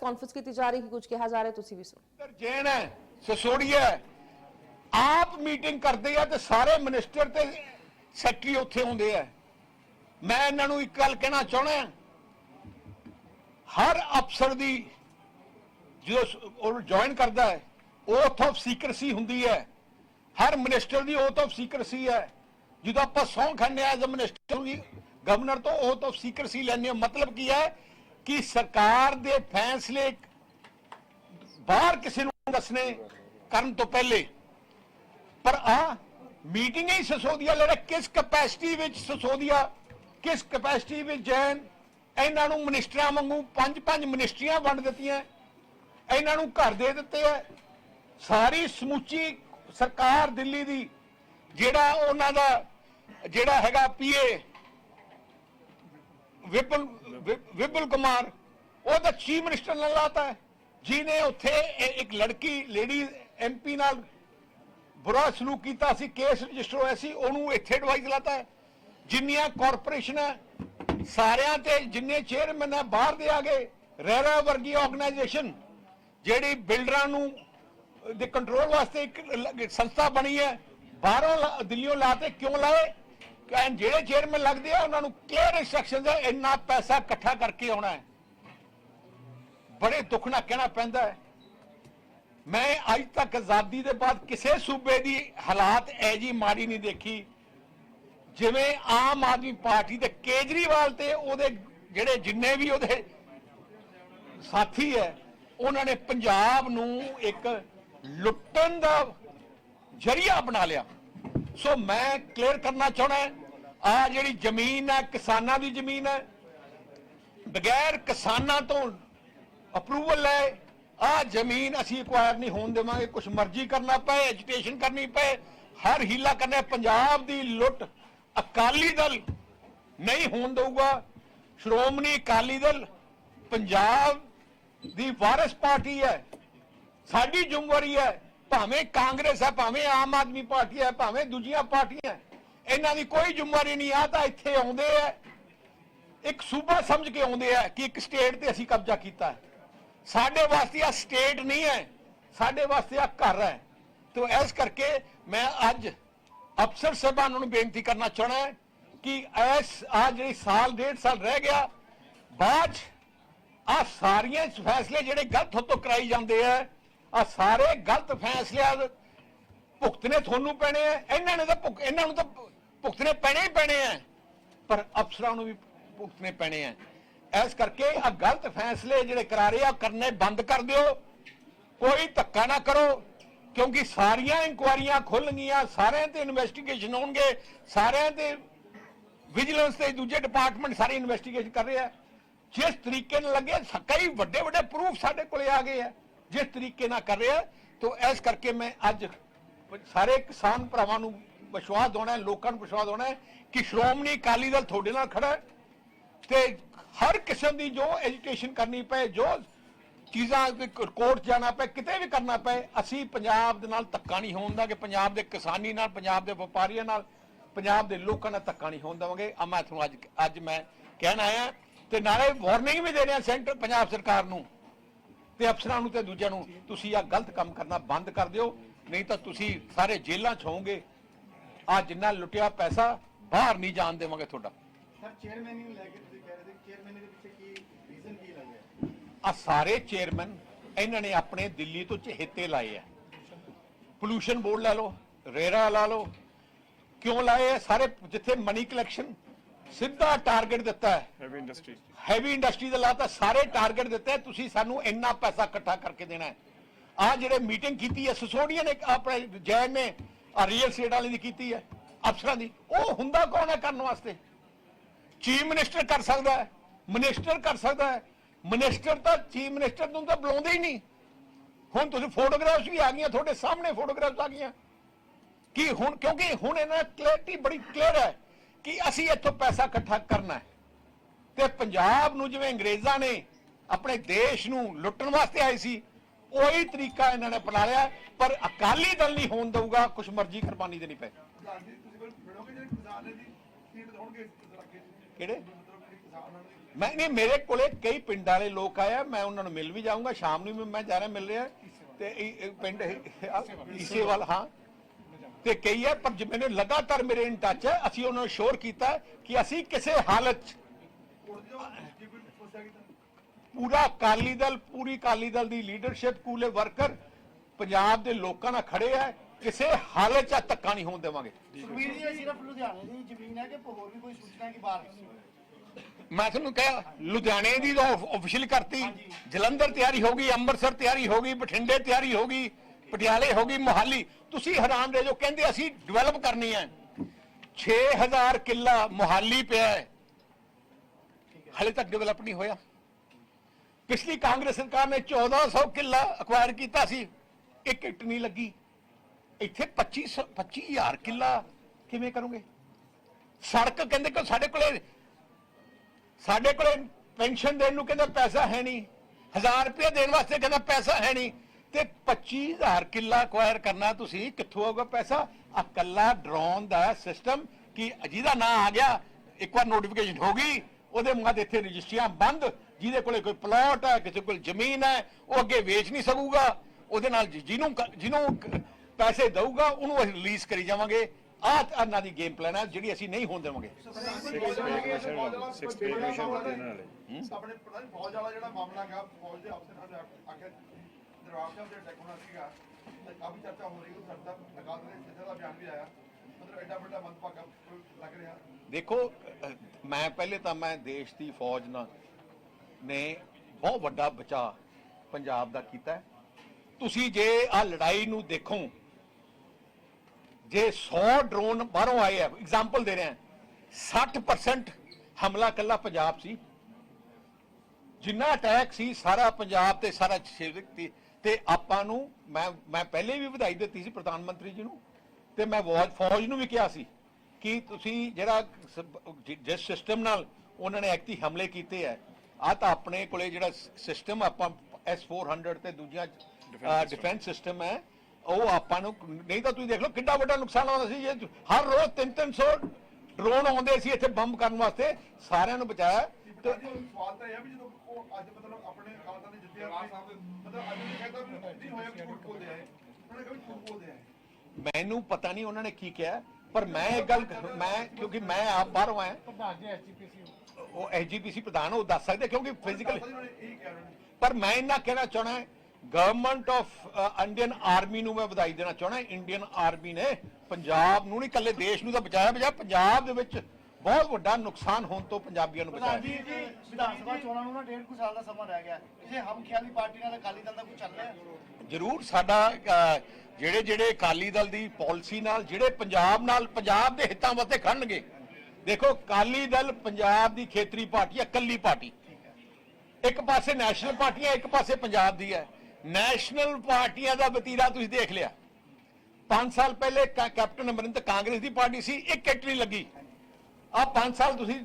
Press conference ਕੀਤੀ ਜਾ ਰਹੀ ਹੈ ਕੁਝ ਕਿਹਾ ਜਾ ਰਿਹਾ, ਤੁਸੀਂ ਵੀ ਸੁਣੋ। ਮਿਸਟਰ ਜੈਨ ਹੈ, ਸਸੋੜੀਆ ਹੈ। ਆਪ ਮੀਟਿੰਗ ਕਰਦੇ ਆ ਤੇ ਸਾਰੇ ਮਿਨਿਸਟਰ ਤੇ ਸੈਕਟਰੀ ਉੱਥੇ ਹੁੰਦੇ ਆ। ਮੈਂ ਇਹਨਾਂ ਨੂੰ ਇੱਕ ਗੱਲ ਕਹਿਣਾ ਚਾਹਣਾ ਹਰ ਅਫਸਰ ਦੀ ਜਦੋਂ ਸ- ਉਹ ਜੁਆਇਨ ਕਰਦਾ ਹੈ oath ਆਫ ਸੀਕ੍ਰੇਸੀ ਹੁੰਦੀ ਹੈ। ਹਰ ਮਿਨਿਸਟਰ ਦੀ oath ਆਫ ਸੀਕ੍ਰੇਸੀ ਹੈ। ਜਦੋਂ ਆਪਾਂ ਸੌਂ ਖਾਂਦੇ ਐਜ਼ ਅ ਮਿਨਿਸਟਰ ਦੀ ਗਵਰਨਰ ਤੋਂ oath ਆਫ ਸੀਕ੍ਰੇਸੀ ਲੈਣੇ ਮਤਲਬ ਕੀ ਹੈ ਕਿ ਸਰਕਾਰ ਦੇ ਫੈਸਲੇ ਬਾਹਰ ਕਿਸੇ ਨੂੰ ਦੱਸਣੇ ਕਰਨ ਤੋਂ ਪਹਿਲੇ। ਪਰ ਆ ਮੀਟਿੰਗ ਹੀ ਸਸੋਦੀਆ ਲੜਾ ਕਿਸ ਕਪੈਸਿਟੀ ਵਿੱਚ ਸਸੋਦੀਆ, ਕਿਸ ਕਪੈਸਿਟੀ ਵਿੱਚ ਜੈਨ, ਇਹਨਾਂ ਨੂੰ ਮਿਨਿਸਟਰਾਂ ਵਾਂਗੂ ਪੰਜ ਪੰਜ ਮਿਨਿਸਟਰੀਆਂ ਵੰਡ ਦਿੱਤੀਆਂ, ਇਹਨਾਂ ਨੂੰ ਘਰ ਦੇ ਦਿੱਤੇ ਐ ਸਾਰੀ ਸਮੁੱਚੀ ਸਰਕਾਰ ਦਿੱਲੀ ਦੀ, ਜਿਹੜਾ ਉਹਨਾਂ ਦਾ, ਜਿਹੜਾ ਹੈਗਾ ਪੀਏ ਵਿਪਨ ਵਿ- ਵਿਪੁਲ ਕੁਮਾਰ, ਉਹ ਤਾਂ ਚੀਫ ਮਿਨਿਸਟਰ ਨਾਲ ਲਾਤਾ ਹੈ। ਜਿਹਨੇ ਉੱਥੇ ਇੱਕ ਲੜਕੀ, ਲੇਡੀ ਐਮਪੀ ਨਾਲ ਬੁਰਾ ਸਲੂਕ ਕੀਤਾ ਸੀ, ਕੇਸ ਰਜਿਸਟਰ ਹੋਇਆ ਸੀ, ਉਹਨੂੰ ਇੱਥੇ ਐਡਵਾਈਸ ਲਾਤਾ ਹੈ। ਜਿੰਨੀਆਂ ਕਾਰਪੋਰੇਸ਼ਨਾਂ ਸਾਰਿਆਂ ਤੇ ਜਿੰਨੇ ਚੇਅਰਮੈਨ ਹੈ, ਬਾਹਰ ਦੇ ਆ ਗਏ। ਰੈਰਾ ਵਰਗੀ ਆਰਗੇਨਾਈਜੇਸ਼ਨ ਜਿਹੜੀ ਬਿਲਡਰਾਂ ਨੂੰ ਦੇ ਕੰਟਰੋਲ ਵਾਸਤੇ ਇੱਕ ਸੰਸਥਾ ਬਣੀ ਹੈ, ਬਾਹਰੋਂ ਲਾ- ਦਿੱਲੀੋਂ ਲਾਤੇ ਕਿਉਂ ਲਾਏ? ਕਹਿਣ ਜਿਹੜੇ ਚੇਅਰਮੈਨ ਲੱਗਦੇ ਆ, ਉਹਨਾਂ ਨੂੰ ਕਲੀਅਰ ਇਨਸਟਰਕਸ਼ਨਸ ਹੈ ਇੰਨਾ ਪੈਸਾ ਇਕੱਠਾ ਕਰਕੇ ਆਉਣਾ ਹੈ। ਬੜੇ ਦੁੱਖ ਨਾਲ ਕਹਿਣਾ ਪੈਂਦਾ ਹੈ। ਮੈਂ ਅੱਜ ਤੱਕ ਆਜ਼ਾਦੀ ਦੇ ਬਾਅਦ ਕਿਸੇ ਸੂਬੇ ਦੀ ਹਾਲਾਤ ਐਜੀ ਮਾੜੀ ਨਹੀਂ ਦੇਖੀ। ਜਿਵੇਂ ਆਮ ਆਦਮੀ ਪਾਰਟੀ ਦੇ ਕੇਜਰੀਵਾਲ ਤੇ ਉਹਦੇ ਜਿਹੜੇ ਜਿੰਨੇ ਵੀ ਉਹਦੇ ਸਾਥੀ ਹੈ, ਉਹਨਾਂ ਨੇ ਪੰਜਾਬ ਨੂੰ ਇੱਕ ਲੁੱਟਣ ਦਾ ਜਰੀਆ ਬਣਾ ਲਿਆ। ਸੋ ਮੈਂ ਕਲੀਅਰ ਕਰਨਾ ਚਾਹਣਾ ਆ ਜਿਹੜੀ ਜ਼ਮੀਨ ਹੈ, ਕਿਸਾਨਾਂ ਦੀ ਜ਼ਮੀਨ ਹੈ, ਬਗੈਰ ਕਿਸਾਨਾਂ ਤੋਂ ਅਪਰੂਵਲ ਲੈ ਆ ਜ਼ਮੀਨ ਅਸੀਂ ਐਕਵਾਇਰ ਨਹੀਂ ਹੋਣ ਦੇਵਾਂਗੇ ਕੁਝ ਮਰਜ਼ੀ ਕਰਨਾ ਪਏ ਐਜੀਟੇਸ਼ਨ ਕਰਨੀ ਪਏ, ਹਰ ਹੀਲਾ ਕਰਨਾ ਪੰਜਾਬ ਦੀ ਲੁੱਟ ਅਕਾਲੀ ਦਲ ਨਹੀਂ ਹੋਣ ਦਊਗਾ, ਸ਼੍ਰੋਮਣੀ ਅਕਾਲੀ ਦਲ ਪੰਜਾਬ ਦੀ ਵਾਰਿਸ ਪਾਰਟੀ ਹੈ, ਸਾਡੀ ਜ਼ਿੰਮੇਵਾਰੀ ਹੈ ਭਾਵੇਂ ਕਾਂਗਰਸ ਹੈ, ਭਾਵੇਂ ਆਮ ਆਦਮੀ ਪਾਰਟੀ ਹੈ, ਭਾਵੇਂ ਦੂਜੀਆਂ ਪਾਰਟੀਆਂ ਇਹਨਾਂ ਦੀ ਕੋਈ ਜ਼ਿੰਮੇਵਾਰੀ ਨਹੀਂ ਆ ਤਾਂ ਇੱਥੇ ਆਉਂਦੇ ਆ ਇੱਕ ਸੂਬਾ ਸਮਝ ਕੇ ਆਉਂਦੇ ਆ ਕਿ ਇੱਕ ਸਟੇਟ ਤੇ ਅਸੀਂ ਕਬਜ਼ਾ ਕੀਤਾ ਹੈ। ਸਾਡੇ ਵਾਸਤੇ ਆ ਸਟੇਟ ਨਹੀਂ ਹੈ, ਸਾਡੇ ਵਾਸਤੇ ਆ ਘਰ ਹੈ। ਤੋ ਇਸ ਕਰਕੇ ਮੈਂ ਅੱਜ ਅਫਸਰ ਸਾਹਿਬਾਨਾਂ ਨੂੰ ਬੇਨਤੀ ਕਰਨਾ ਚਾਹਣਾ ਕਿ ਇਸ ਆ ਜਿਹੜੀ ਸਾਲ, ਡੇਢ ਸਾਲ ਰਹਿ ਗਿਆ, ਬਾਅਦ ਆ ਸਾਰੀਆਂ ਫੈਸਲੇ ਜਿਹੜੇ ਗਲਤ ਹੋ ਤੋਂ ਕਰਾਈ ਜਾਂਦੇ ਆ ਆ ਸਾਰੇ ਗਲਤ ਫੈਸਲੇ ਦੇ ਭੁਗਤਨੇ ਤੁਹਾਨੂੰ ਪੈਣੇ ਆ। ਇਹਨਾਂ ਨੇ ਤਾਂ ਭੁਗ- ਇਹਨਾਂ ਨੂੰ ਤਾਂ ਭੁਗਤਨੇ ਪੈਣੇ ਹੀ ਪੈਣੇ ਆ। ਪਰ ਅਫਸਰਾਂ ਨੂੰ ਵੀ ਭੁਗਤਨੇ ਪੈਣੇ ਆ। ਇਸ ਕਰਕੇ ਆ ਗਲਤ ਫੈਸਲੇ ਜਿਹੜੇ ਕਰਾ ਰਹੇ ਆ ਕਰਨੇ ਬੰਦ ਕਰ ਦਿਓ। ਕੋਈ ਧੱਕਾ ਨਾ ਕਰੋ। ਕਿਉਂਕਿ ਸਾਰੀਆਂ ਇਨਕੁਆਰੀਆਂ ਖੁੱਲਣਗੀਆਂ ਸਾਰਿਆਂ ਤੇ ਇਨਵੈਸਟੀਗੇਸ਼ਨ ਹੋਣਗੇ, ਸਾਰਿਆਂ ਤੇ ਵਿਜੀਲੈਂਸ ਤੇ ਦੂਜੇ ਡਿਪਾਰਟਮੈਂਟ ਸਾਰੇ ਇਨਵੈਸਟੀਗੇਸ਼ਨ ਕਰ ਰਹੇ ਆ। ਜਿਸ ਤਰੀਕੇ ਨਾਲ ਲੱਗੇ ਕਈ ਵੱਡੇ ਵੱਡੇ ਪ੍ਰੂਫ ਸਾਡੇ ਕੋਲੇ ਆ ਗਏ ਆ। ਜਿਸ ਤਰੀਕੇ ਨਾਲ ਕਰ ਰਿਹਾ ਆ ਤੋਂ ਇਸ ਕਰਕੇ ਮੈਂ ਅੱਜ ਸਾਰੇ ਕਿਸਾਨ ਭਰਾਵਾਂ ਨੂੰ ਵਿਸ਼ਵਾਸ ਦਿਵਾਉਣਾ ਹੈ, ਲੋਕਾਂ ਨੂੰ ਵਿਸ਼ਵਾਸ ਦਿਵਾਉਣਾ ਹੈ ਕਿ ਸ਼੍ਰੋਮਣੀ ਅਕਾਲੀ ਦਲ ਤੁਹਾਡੇ ਨਾਲ ਖੜਾ ਹੈ ਤੇ ਹਰ ਕਿਸਮ ਦੀ ਜੋ ਐਜੂਕੇਸ਼ਨ ਕਰਨੀ ਪਏ, ਜੋ ਚੀਜ਼ਾਂ ਕੋਰਟ ਜਾਣਾ ਪਏ, ਕਿਤੇ ਵੀ ਕਰਨਾ ਪਏ, ਅਸੀਂ ਪੰਜਾਬ ਦੇ ਨਾਲ ਧੱਕਾ ਨਹੀਂ ਹੋਣ ਦਾਂਗੇ ਪੰਜਾਬ ਦੇ ਕਿਸਾਨੀ ਨਾਲ, ਪੰਜਾਬ ਦੇ ਵਪਾਰੀਆਂ ਨਾਲ, ਪੰਜਾਬ ਦੇ ਲੋਕਾਂ ਨਾਲ ਧੱਕਾ ਨਹੀਂ ਹੋਣ ਦੇਵਾਂਗੇ ਆ ਮੈਂ ਤੁਹਾਨੂੰ ਅੱਜ ਅੱਜ ਮੈਂ ਕਹਿਣ ਆਇਆ ਤੇ ਨਾਲੇ ਵਾਰਨਿੰਗ ਵੀ ਦੇ ਰਿਹਾ ਸੈਂਟਰ, ਪੰਜਾਬ ਸਰਕਾਰ ਨੂੰ। ਤੇ ਅਫਸਰਾਂ ਨੂੰ ਤੇ ਦੂਜਿਆਂ ਨੂੰ ਤੁਸੀਂ ਆ ਗਲਤ ਕੰਮ ਕਰਨਾ ਬੰਦ ਕਰ ਦਿਓ ਨਹੀਂ ਤਾਂ ਤੁਸੀਂ ਸਾਰੇ ਜੇਲ੍ਹਾਂ 'ਚ ਹੋਵੋਗੇ। ਆ ਜਿੰਨਾ ਲੁੱਟਿਆ ਪੈਸਾ ਬਾਹਰ ਨਹੀਂ ਜਾਣ ਦੇਵਾਂਗੇ ਤੁਹਾਡਾ। ਸਰ ਚੇਅਰਮੈਨ ਨੂੰ ਲੈ ਕੇ ਤੁਸੀਂ ਕਹਿ ਰਹੇ ਸੀ ਚੇਅਰਮੈਨ ਦੇ ਪਿੱਛੇ ਕੀ ਰੀਜ਼ਨ ਕੀ ਲੱਗਿਆ ਆ ਸਾਰੇ ਚੇਅਰਮੈਨ ਇਹਨਾਂ ਨੇ ਆਪਣੇ ਦਿੱਲੀ ਤੋਂ ਚਹੇਤੇ ਲਾਏ ਆ। ਪੋਲੂਸ਼ਨ ਬੋਰਡ ਲੈ ਲਓ ਰੇਰਾ ਲਾ ਲਓ। ਕਿਉਂ ਲਾਏ ਆ? ਸਾਰੇ ਜਿੱਥੇ ਮਨੀ ਕਲੈਕਸ਼ਨ ਸਿੱਧਾ ਟਾਰਗੇਟ ਦਿੱਤਾ ਹੈ। ਹੈਵੀ ਇੰਡਸਟਰੀ ਹੈਵੀ ਇੰਡਸਟਰੀ ਦਾ ਲਾਤਾ ਸਾਰੇ ਟਾਰਗੇਟ ਦਿੱਤੇ ਤੁਸੀਂ ਸਾਨੂੰ ਇੰਨਾ ਪੈਸਾ ਇਕੱਠਾ ਕਰਕੇ ਦੇਣਾ ਹੈ। ਆ ਜਿਹੜੇ ਮੀਟਿੰਗ ਕੀਤੀ ਹੈ ਸਸੋਡੀਆ ਨੇ ਆਪਣੇ ਜੈਨ ਨੇ ਆ ਰੀਅਲ ਸਟੇਟ ਵਾਲੀ ਦੀ ਕੀਤੀ ਹੈ ਅਫਸਰਾਂ ਦੀ ਉਹ ਹੁੰਦਾ ਕੌਣ ਹੈ ਕਰਨ ਵਾਸਤੇ? ਚੀਫ ਮਿਨਿਸਟਰ ਕਰ ਸਕਦਾ ਹੈ ਮਿਨਿਸਟਰ ਕਰ ਸਕਦਾ ਹੈ। ਮਿਨਿਸਟਰ ਤਾਂ ਚੀਫ ਮਿਨਿਸਟਰ ਨੂੰ ਤਾਂ ਬੁਲਾਉਂਦੇ ਹੀ ਨਹੀਂ। ਹੁਣ ਤੁਸੀਂ ਫੋਟੋਗ੍ਰਾਫਸ ਵੀ ਆ ਗਈਆਂ ਤੁਹਾਡੇ ਸਾਹਮਣੇ ਫੋਟੋਗ੍ਰਾਫਸ ਆ ਗਈਆਂ। ਕਿ ਹੁਣ ਕਿਉਂਕਿ ਹੁਣ ਇਹਨਾਂ ਕਲੈਰਿਟੀ ਬੜੀ ਕਲੀਅਰ ਹੈ। ਕਿ ਅਸੀਂ ਇੱਥੋਂ ਪੈਸਾ ਇਕੱਠਾ ਕਰਨਾ ਹੈ। ਤੇ ਪੰਜਾਬ ਨੂੰ ਜਿਵੇਂ ਅੰਗਰੇਜ਼ਾਂ ਨੇ ਆਪਣੇ ਦੇਸ਼ ਨੂੰ ਲੁੱਟਣ ਵਾਸਤੇ ਆਏ ਸੀ ਉਹੀ ਤਰੀਕਾ ਇਹਨਾਂ ਨੇ ਅਪਣਾ ਲਿਆ ਪਰ ਅਕਾਲੀ ਦਲ ਨਹੀਂ ਹੋਣ ਦਊਗਾ ਕੁਛ ਮਰਜ਼ੀ ਕੁਰਬਾਨੀ ਦੇਣੀ ਪਏ। ਕਿਹੜੇ? ਮੈਂ ਨਹੀਂ ਮੇਰੇ ਕੋਲੇ ਕਈ ਪਿੰਡਾਂ ਵਾਲੇ ਲੋਕ ਆਏ ਆ ਮੈਂ ਉਹਨਾਂ ਨੂੰ ਮਿਲ ਵੀ ਜਾਊਂਗਾ ਸ਼ਾਮ ਨੂੰ ਵੀ ਮੈਂ ਜਾ ਰਿਹਾ ਮਿਲ ਰਿਹਾ। ਤੇ ਇਹ- ਇਹ ਪਿੰਡ ਈਸੇਵਾਲ ਹਾਂ। ਤੇ ਕਈ ਹੈ ਪਰ ਜਿਵੇਂ ਲਗਾਤਾਰ ਮੇਰੇ ਇਨ ਟੱਚ ਹੈ ਅਸੀਂ ਉਹਨਾਂ ਨੂੰ ਸ਼ੋਰ ਕੀਤਾ ਕਿ ਅਸੀਂ ਕਿਸੇ ਹਾਲਤ 'ਚ ਪੂਰਾ ਅਕਾਲੀ ਦਲ ਪੂਰੀ ਅਕਾਲੀ ਦਲ ਦੀ ਲੀਡਰਸ਼ਿਪ ਪੂਰੇ ਵਰਕਰ ਪੰਜਾਬ ਦੇ ਲੋਕਾਂ ਨਾਲ ਖੜੇ ਹੈ ਕਿਸੇ ਹਾਲਤ 'ਚ ਧੱਕਾ ਨਹੀਂ ਹੋਣ ਦੇਵਾਂਗੇ। ਸੁਖਬੀਰ ਜੀ ਸਿਰਫ ਲੁਧਿਆਣੇ ਦੀ ਜ਼ਮੀਨ ਹੈ ਕਿ ਹੋਰ ਵੀ ਕੋਈ ਸੂਚਨਾ ਕਿ ਬਾਹਰ ਮੈਂ ਤੁਹਾਨੂੰ ਕਿਹਾ ਲੁਧਿਆਣੇ ਦੀ ਤਾਂ ਆਫੀਸ਼ੀਅਲ ਕਰਤੀ ਜਲੰਧਰ ਤਿਆਰੀ ਹੋ ਗਈ ਅੰਮ੍ਰਿਤਸਰ ਤਿਆਰੀ ਹੋ ਗਈ ਬਠਿੰਡੇ ਤਿਆਰੀ ਹੋ ਗਈ ਪਟਿਆਲੇ ਹੋ ਗਈ ਮੋਹਾਲੀ। ਤੁਸੀਂ ਹੈਰਾਨ ਦੇ ਜੋ ਕਹਿੰਦੇ ਅਸੀਂ ਡਿਵੈਲਪ ਕਰਨੀ ਹੈ। 6000 ਕਿੱਲਾ ਮੋਹਾਲੀ ਪਿਆ ਹੈ। ਹਲੇ ਤੱਕ ਡਿਵੈਲਪ ਨਹੀਂ ਹੋਇਆ। ਪਿਛਲੀ ਕਾਂਗਰਸ ਸਰਕਾਰ ਨੇ 1400 ਕਿੱਲਾ ਅਕਵਾਇਰ ਕੀਤਾ ਸੀ। ਇੱਕ ਇੱਟ ਨਹੀਂ ਲੱਗੀ। ਇੱਥੇ 25 25000 ਕਿੱਲਾ ਕਿਵੇਂ ਕਰੋਗੇ? ਸੜਕ ਕਹਿੰਦੇ ਕਿ ਸਾਡੇ ਕੋਲੇ ਸਾਡੇ ਕੋਲੇ ਪੈਨਸ਼ਨ ਦੇਣ ਨੂੰ ਕਹਿੰਦਾ ਪੈਸਾ ਹੈ ਨਹੀਂ। 1000 ਰੁਪਏ ਦੇਣ ਵਾਸਤੇ ਕਹਿੰਦਾ ਪੈਸਾ ਹੈ ਨਹੀਂ। ਤੇ 25000 ਕਿੱਲਾ ਅਕਵਾਇਰ ਕਰਨਾ ਤੁਸੀਂ ਕਿੱਥੋਂ ਆਊਗਾ ਪੈਸਾ? ਆ ਕੱਲਾ ਡਰੋਨ ਦਾ ਸਿਸਟਮ ਕਿ ਜਿਹਦਾ ਨਾਂ ਆ ਗਿਆ ਇੱਕ ਵਾਰ ਨੋਟੀਫਿਕੇਸ਼ਨ ਹੋ ਗਈ ਉਹਦੇ ਮੂੰਹਾਂ ਤੇ ਇੱਥੇ ਰਜਿਸਟਰੀਆਂ ਬੰਦ ਜਿਹਦੇ ਕੋਲੇ ਕੋਈ ਪਲਾਟ ਹੈ ਕਿਸੇ ਕੋਲ ਜ਼ਮੀਨ ਹੈ ਉਹ ਅੱਗੇ ਵੇਚ ਨਹੀਂ ਸਕੂਗਾ ਉਹਦੇ ਨਾਲ ਜਿਹਨੂੰ ਜਿਹਨੂੰ ਪੈਸੇ ਦਊਗਾ ਉਹਨੂੰ ਅਸੀਂ ਰਿਲੀਜ਼ ਕਰੀ ਜਾਵਾਂਗੇ। ਆਹ ਇਹਨਾਂ ਦੀ ਗੇਮ ਪਲਾਨ ਹੈ ਜਿਹੜੀ ਅਸੀਂ ਨਹੀਂ ਹੋਣ ਦੇਵਾਂਗੇ। ਆਪਣੇ ਪ੍ਰਧਾਨ ਫੌਜ ਵਾਲਾ ਜਿਹੜਾ ਮਾਮਲਾ ਹੈਗਾ ਫੌਜ ਦੇ ਅਫਸਰਾਂ ਨੇ ਆਖਿਆ ਦਰਬਾਰ ਸਾਹਿਬ ਦੇ ਅਟੈਕ ਹੋਣਾ ਸੀਗਾ, ਤੇ ਕਾਫੀ ਚਰਚਾ ਹੋ ਰਹੀ ਹੈ ਸਰਦਾ ਅਕਾਲ ਦੇ ਸਿੱਧਾ ਦਾ ਬਿਆਨ ਵੀ ਆਇਆ। ਮਤਲਬ ਐਡਾ ਵੱਡਾ ਮੰਦਭਾਗਾ ਲੱਗ ਰਿਹਾ? ਦੇਖੋ ਮੈਂ ਪਹਿਲੇ ਤਾਂ ਮੈਂ ਦੇਸ਼ ਦੀ ਫੌਜ ਨਾਲ ਨੇ ਬਹੁਤ ਵੱਡਾ ਬਚਾ ਪੰਜਾਬ ਦਾ ਕੀਤਾ ਤੁਸੀਂ ਜੇ ਆ ਲੜਾਈ ਨੂੰ ਦੇਖੋ, ਜੇ 100 ਡਰੋਨ ਬਾਹਰੋਂ ਆਏ ਆ ਐਗਜ਼ਾਮਪਲ ਦੇ ਰਿਹਾ 60% ਹਮਲਾ ਕੱਲਾ ਪੰਜਾਬ ਸੀ। ਜਿੰਨਾ ਅਟੈਕ ਸੀ, ਸਾਰਾ ਪੰਜਾਬ ਤੇ ਸਾਰਾ ਸ਼ਿਵਕ ਤੇ ਆਪਾਂ ਨੂੰ ਮੈਂ ਮੈਂ ਪਹਿਲੇ ਵੀ ਵਧਾਈ ਦਿੱਤੀ ਸੀ ਪ੍ਰਧਾਨ ਮੰਤਰੀ ਜੀ ਨੂੰ ਤੇ ਮੈਂ ਫੌਜ ਫੌਜ ਨੂੰ ਵੀ ਕਿਹਾ ਸੀ ਕਿ ਤੁਸੀਂ ਜਿਹੜਾ ਜਿਸ ਸਿਸਟਮ ਨਾਲ ਉਹਨਾਂ ਨੇ ਐਕਟੀ ਹਮਲੇ ਕੀਤੇ ਆ ਆ ਤਾਂ ਆਪਣੇ ਕੋਲੇ ਜਿਹੜਾ ਸਿਸਟਮ ਆਪਾਂ S400 ਤੇ ਦੂਜੀਆਂ ਡਿਫੈਂਸ ਸਿਸਟਮ ਹੈ ਉਹ ਆਪਾਂ ਨੂੰ ਨਹੀਂ ਤਾਂ ਤੁਸੀਂ ਦੇਖ ਲਓ ਕਿੰਨਾ ਵੱਡਾ ਨੁਕਸਾਨ ਆਉਂਦਾ ਸੀ ਜੇ ਹਰ ਰੋਜ਼ 3-300 ਡਰੋਨ ਆਉਂਦੇ ਸੀ ਇੱਥੇ ਬੰਬ ਕਰਨ ਵਾਸਤੇ ਸਾਰਿਆਂ ਨੂੰ ਬਚਾਇਆ। ਸਵਾਲ ਤਾਂ ਇਹ ਹੈ ਵੀ ਜਦੋਂ ਉਹ ਅੱਜ ਮਤਲਬ ਆਪਣੇ ਅਕਾਲ ਦੇ ਜਿੱਤੇ ਮਤਲਬ ਅੱਜ ਨਹੀਂ ਕਹਿੰਦਾ ਵੀ ਨਹੀਂ ਹੋਇਆ ਕਿ ਝੂਠ ਬੋਲਦੇ ਆਏ ਉਹਨਾਂ ਨੇ ਕभी ਝੂਠ ਬੋਲਦੇ ਆਏ ਮੈਨੂੰ ਪਤਾ ਨਹੀਂ ਉਹਨਾਂ ਨੇ ਕੀ ਕਿਹਾ ਪਰ ਮੈਂ ਇੱਕ ਗੱਲ ਮੈਂ ਕਿਉਂਕਿ ਮੈਂ ਆਪ ਬਾਹਰੋਂ ਆਇਆ। ਉਹ ਐਸਜੀਪੀਸੀ ਪ੍ਰਧਾਨ ਉਹ ਦੱਸ ਸਕਦੇ ਕਿਉਂਕਿ ਫਿਜ਼ੀਕਲ ਇਹੀ ਪਰ ਮੈਂ ਇਹਨਾਂ ਕਹਿਣਾ ਚਾਹਣਾ ਹੈ ਗਵਰਨਮੈਂਟ ਆਫ ਇੰਡੀਅਨ ਆਰਮੀ ਨੂੰ ਮੈਂ ਵਧਾਈ ਦੇਣਾ ਚਾਹਣਾ ਇੰਡੀਅਨ ਆਰਮੀ ਨੇ ਪੰਜਾਬ ਨੂੰ ਨਹੀਂ ਕੱਲੇ ਦੇਸ਼ ਨੂੰ ਤਾਂ ਬਚਾਇਆ ਬਚਾਇਆ ਪੰਜਾਬ ਦੇ ਵਿੱਚ ਬਹੁਤ ਵੱਡਾ ਨੁਕਸਾਨ ਹੋਣ ਤੋਂ ਪੰਜਾਬੀਆਂ ਨੂੰ ਬਚਾਇਆ। ਜੀ ਜੀ ਵਿਧਾਨ ਸਭਾ ਚੋਣਾਂ ਨੂੰ ਨਾ ਡੇਢ ਕੁ ਸਾਲ ਦਾ ਸਮਾਂ ਰਹਿ ਗਿਆ। ਕਿਸੇ ਹਮ ਖਿਆਲੀ ਪਾਰਟੀ ਨਾਲ ਅਕਾਲੀ ਦਲ ਦਾ ਕੁਝ ਚੱਲ ਰਿਹਾ? ਜ਼ਰੂਰ ਸਾਡਾ ਜਿਹੜੇ ਜਿਹੜੇ ਅਕਾਲੀ ਦਲ ਦੀ ਪਾਲਿਸੀ ਨਾਲ ਜਿਹੜੇ ਪੰਜਾਬ ਨਾਲ ਪੰਜਾਬ ਦੇ ਹਿੱਤਾਂ ਵਾਸਤੇ ਖੜਨਗੇ। ਦੇਖੋ ਅਕਾਲੀ ਦਲ ਪੰਜਾਬ ਦੀ ਖੇਤਰੀ ਪਾਰਟੀ ਹੈ ਇਕੱਲੀ ਪਾਰਟੀ। ਇੱਕ ਪਾਸੇ ਨੈਸ਼ਨਲ ਪਾਰਟੀਆਂ ਇੱਕ ਪਾਸੇ ਪੰਜਾਬ ਦੀ ਹੈ। ਨੈਸ਼ਨਲ ਪਾਰਟੀਆਂ ਦਾ ਵਤੀਰਾ ਤੁਸੀਂ ਦੇਖ ਲਿਆ। 5 ਸਾਲ ਪਹਿਲੇ ਕੈਪਟਨ ਅਮਰਿੰਦਰ ਕਾਂਗਰਸ ਦੀ ਪਾਰਟੀ ਸੀ ਇੱਕ ਇੱਟ ਨਹੀਂ ਲੱਗੀ। ਆ 5 ਸਾਲ ਤੁਸੀਂ